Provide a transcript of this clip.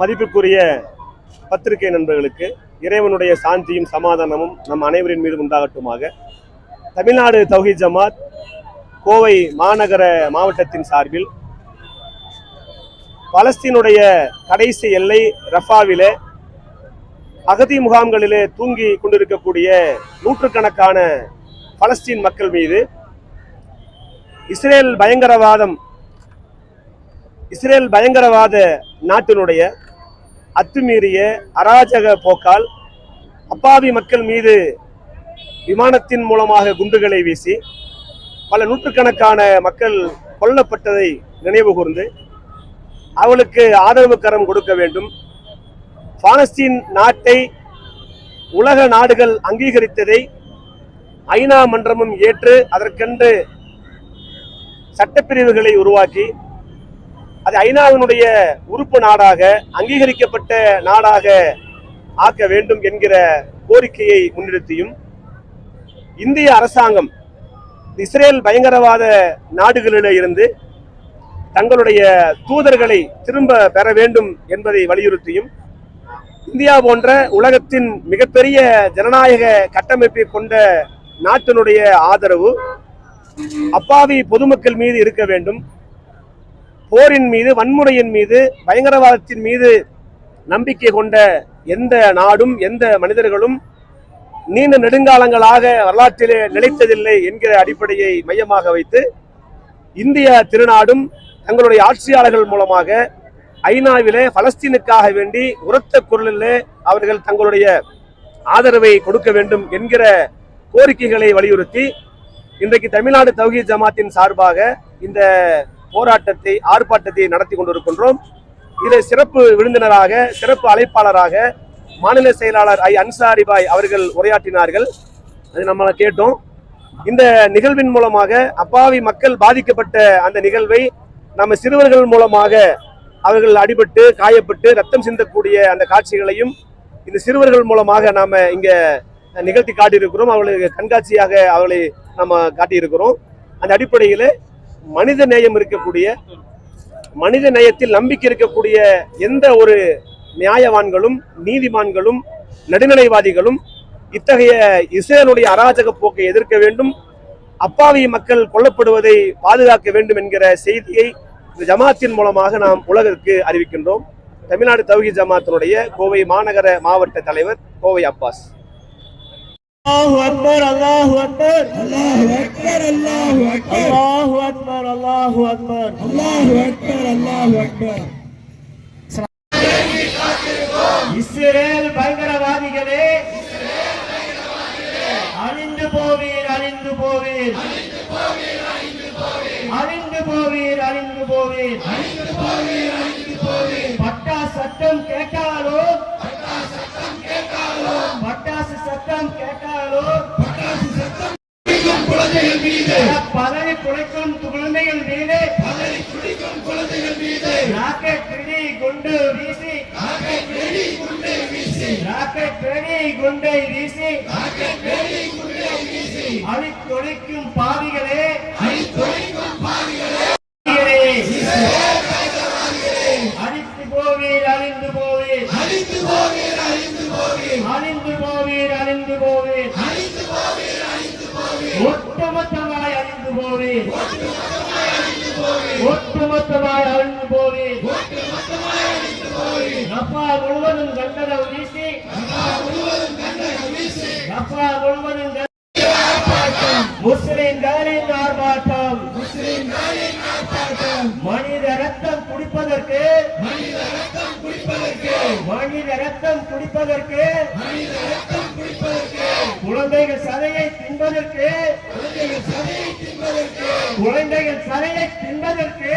மதிப்புக்குரிய பத்திரிகை நண்பர்களுக்கு இறைவனுடைய சாந்தியும் சமாதானமும் நம் அனைவரின் மீது உண்டாகட்டுமாக. தமிழ்நாடு தௌஹீத் ஜமாத் கோவை மாநகர மாவட்டத்தின் சார்பில் பலஸ்தீனுடைய கடைசி எல்லை ரஃபாவிலே அகதி முகாம்களிலே தூங்கி கொண்டிருக்கக்கூடிய நூற்றுக்கணக்கான பலஸ்தீன் மக்கள் மீது இஸ்ரேல் பயங்கரவாதம் இஸ்ரேல் பயங்கரவாத நாட்டினுடைய அத்துமீறிய அராஜக போக்கால் அப்பாவி மக்கள் மீது விமானத்தின் மூலமாக குண்டுகளை வீசி பல நூற்றுக்கணக்கான மக்கள் கொல்லப்பட்டதை நினைவு கூர்ந்து அவளுக்கு ஆதரவு கரம் கொடுக்க வேண்டும். பாலஸ்தீன் நாட்டை உலக நாடுகள் அங்கீகரித்ததை ஐநா மன்றமும் ஏற்று அதற்கென்று சட்டப்பிரிவுகளை உருவாக்கி அது ஐநாவினுடைய உறுப்பு நாடாக அங்கீகரிக்கப்பட்ட நாடாக ஆக்க வேண்டும் என்கிற கோரிக்கையை முன்னிறுத்தியும் இந்திய அரசாங்கம் இஸ்ரேல் பயங்கரவாத நாடுகளில் இருந்து தங்களுடைய தூதர்களை திரும்ப பெற வேண்டும் என்பதை வலியுறுத்தியும் இந்தியா போன்ற உலகத்தின் மிகப்பெரிய ஜனநாயக கட்டமைப்பை கொண்ட நாட்டினுடைய ஆதரவு அப்பாவி பொதுமக்கள் மீது இருக்க வேண்டும். போரின் மீது வன்முறையின் மீது பயங்கரவாதத்தின் மீது நம்பிக்கை கொண்ட எந்த நாடும் எந்த மனிதர்களும் நீண்ட நெடுங்காலங்களாக வரலாற்றிலே நிலைத்ததில்லை என்கிற அடிப்படையை மையமாக வைத்து இந்திய திருநாடும் தங்களுடைய ஆட்சியாளர்கள் மூலமாக ஐநாவிலே பலஸ்தீனுக்காக வேண்டி உரத்த குரலிலே அவர்கள் தங்களுடைய ஆதரவை கொடுக்க வேண்டும் என்கிற கோரிக்கைகளை வலியுறுத்தி இன்றைக்கு தமிழ்நாடு தௌஹீத் ஜமாத்தின் சார்பாக இந்த போராட்டத்தை ஆர்ப்பாட்டத்தை நடத்தி கொண்டிருக்கின்றோம். இதில் சிறப்பு விருந்தினராக சிறப்பு அழைப்பாளராக மாநில செயலாளர் ஐ. அன்சாரி பாய் அவர்கள் உரையாற்றினார்கள். அது நம்மளை கேட்டோம். இந்த நிகழ்வின் மூலமாக அப்பாவி மக்கள் பாதிக்கப்பட்ட அந்த நிகழ்வை நம்ம சிறுவர்கள் மூலமாக அவர்கள் அடிபட்டு காயப்பட்டு ரத்தம் சிந்தக்கூடிய அந்த காட்சிகளையும் இந்த சிறுவர்கள் மூலமாக நாம் இங்கே நிகழ்த்தி காட்டியிருக்கிறோம். அவர்களுக்கு கண்காட்சியாக அவர்களை நம்ம காட்டியிருக்கிறோம். அந்த அடிப்படையில் மனித நேயம் இருக்கக்கூடிய மனித நேயத்தில் நம்பிக்கை இருக்கக்கூடிய எந்த ஒரு நியாயவான்களும் நீதிமான்களும் நடுநிலைவாதிகளும் இத்தகைய இஸ்ரேலுடைய அராஜக போக்கை எதிர்க்க வேண்டும் அப்பாவி மக்கள் கொல்லப்படுவதை பாதுகாக்க வேண்டும் என்கிற செய்தியை இந்த ஜமாத்தின் மூலமாக நாம் உலகிற்கு அறிவிக்கின்றோம். தமிழ்நாடு தௌஹி ஜமாத்தினுடைய கோவை மாநகர மாவட்ட தலைவர் கோவை அப்பாஸ். الله أكبر الله أكبر الله أكبر الله أكبر الله أكبر الله أكبر الله أكبر الله أكبر இஸ்ரேல் பயங்கரவாதிகளே அழிந்து போவீர் அழிந்து போவீர் அழிந்து போவீர் அழிந்து போவீர் பட்டா சட்டம் கேட்டாலோ பட்டாசு குழந்தைகள் மீது. பதவி குலைக்கும் குழந்தைகள் மீது. பதறி துடிக்கும் குழந்தைகள் மீது. ராக்கெட் வெடி குண்டு வீசி. ராக்கெட் வெடி குண்டை வீசி. ராக்கெட் வெடி குண்டை வீசி. ராக்கெட் வெடி குண்டை வீசி. அழித்தொழிக்கும் பாவிகளே. அழித்தொழிக்கும் பாவிகளே. ஒட்டுமொத்தமாய் அழிந்து போவே அப்பா முழுவதும் கண்டனம் வீசி. அப்பா முழுவதும் முஸ்லிம்களின் ஆர்ப்பாட்டம் மனித ரத்தம் குடிப்பதற்கு மனித ரத்தம் குடிப்பதற்கு மனித ரத்தம் குடிப்பதற்கு மனித ரத்தம் குடிப்பதற்கு குழந்தைகள் சதையை தின்பதற்கு குழந்தைகள் சதையை தின்பதற்கு குழந்தைகள் சதையை தின்பதற்கு